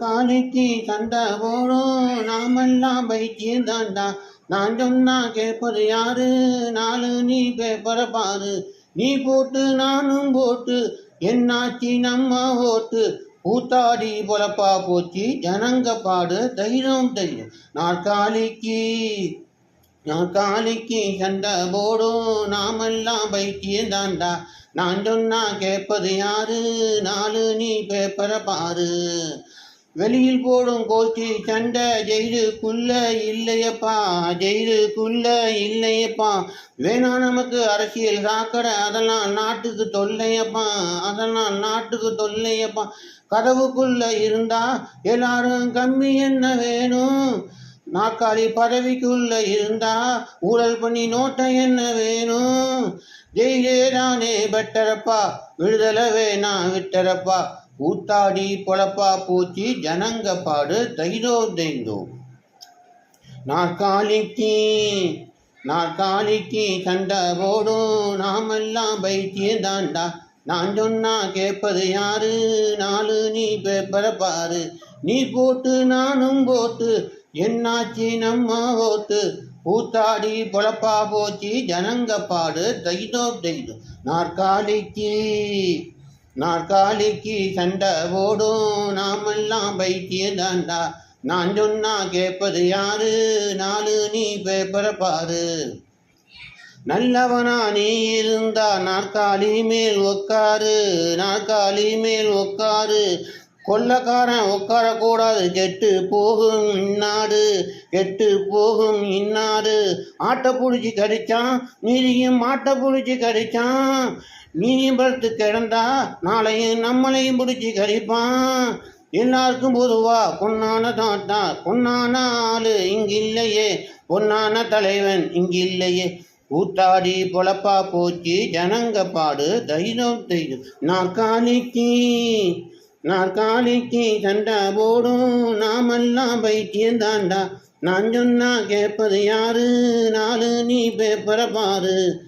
காளிக்கு சண்டை போடும் நாமெல்லாம் பைத்தியம் தாண்டா நான் சொன்னா கேட்பது யாரு? நாலு நீ பேப்பரை பாரு. நீ போட்டு நானும் போட்டு என்னாச்சி நம்ம ஓட்டு? ஊத்தாடி பொழப்பா போச்சு ஜனங்க பாடு தைரியம் தைரியம். நாற்காலிக்கு நாற்காலிக்கு சண்டை போடும் நாமெல்லாம் பைத்தியம் தாண்டா நான் சொன்னா கேட்பது யாரு? நாலு நீ பேப்பரை பாரு. வெளியில் போடும் கோச்சி சண்டை ஜெயிலுக்குள்ள இல்லையப்பா ஜெயிலுக்குள்ள இல்லையப்பா. வேணாம் நமக்கு அரசியல் சாக்கடை அதெல்லாம் நாட்டுக்கு தொல்லையப்பா அதெல்லாம் நாட்டுக்கு தொல்லையப்பா. கதவுக்குள்ள இருந்தா எல்லாரும் கம்மி என்ன வேணும்? நாற்காலி பதவிக்குள்ள இருந்தா ஊழல் பண்ணி நோட்டை என்ன வேணும்? ஜெயிலே தானே பெட்டரப்பா விடுதலை வேணா விட்டரப்பா. கூத்தாடி பொழப்பா பூச்சி ஜனங்க பாடு தைதோ தைந்தோ நாற்காலிக்கு நாற்காலிக்கு சண்டை போடும் நாமெல்லாம் பைத்தியம் தாண்டா. நான் சொன்னா கேட்பது யாரு? நாலு நீ பேப்பரை பாரு. நீ போட்டு நானும் போட்டு என்னாச்சு நம்ம ஓட்டு பூத்தாடி பொழப்பா போச்சு ஜனங்க பாடு தைதோ தைதோ நாற்காலிக்கு நாற்காலிக்கு சண்டை ஓடும் நாமெல்லாம் பைத்தியதாண்டா நான் சொன்னா கேட்பது யாரு? நாலு நீ பேப்பரை பாரு. நல்லவனா நீ இருந்தா நாற்காலி மேல் உக்காரு. நாற்காலி மேல் உக்காரு. கொள்ளக்காரன் உட்காரக்கூடாது. கெட்டு போகும் இன்னாடு கெட்டு போகும் இன்னாடு ஆட்டை பிடிச்சி கடிச்சான் நீதியும் மாட்டை பிடிச்சி கடிச்சான். நீதியும் படுத்து கிடந்தா நாளையும் நம்மளையும் பிடிச்சி கடிப்பான். எல்லாருக்கும் பொதுவா பொன்னான தாத்தா பொன்னான ஆளு இங்கில்லையே. பொன்னான தலைவன் இங்கில்லையே. கூத்தாடி பொழப்பா போச்சு ஜனங்க பாடு தைரியம் தைரியம் நாற்காலிக்கு நாற்காலிக்கு சண்டை போடும் நாமெல்லாம் பைத்தியம் தாண்டா. நான் சொன்னா கேட்பது யாரு? நாலு நீ பேப்பரை பாரு.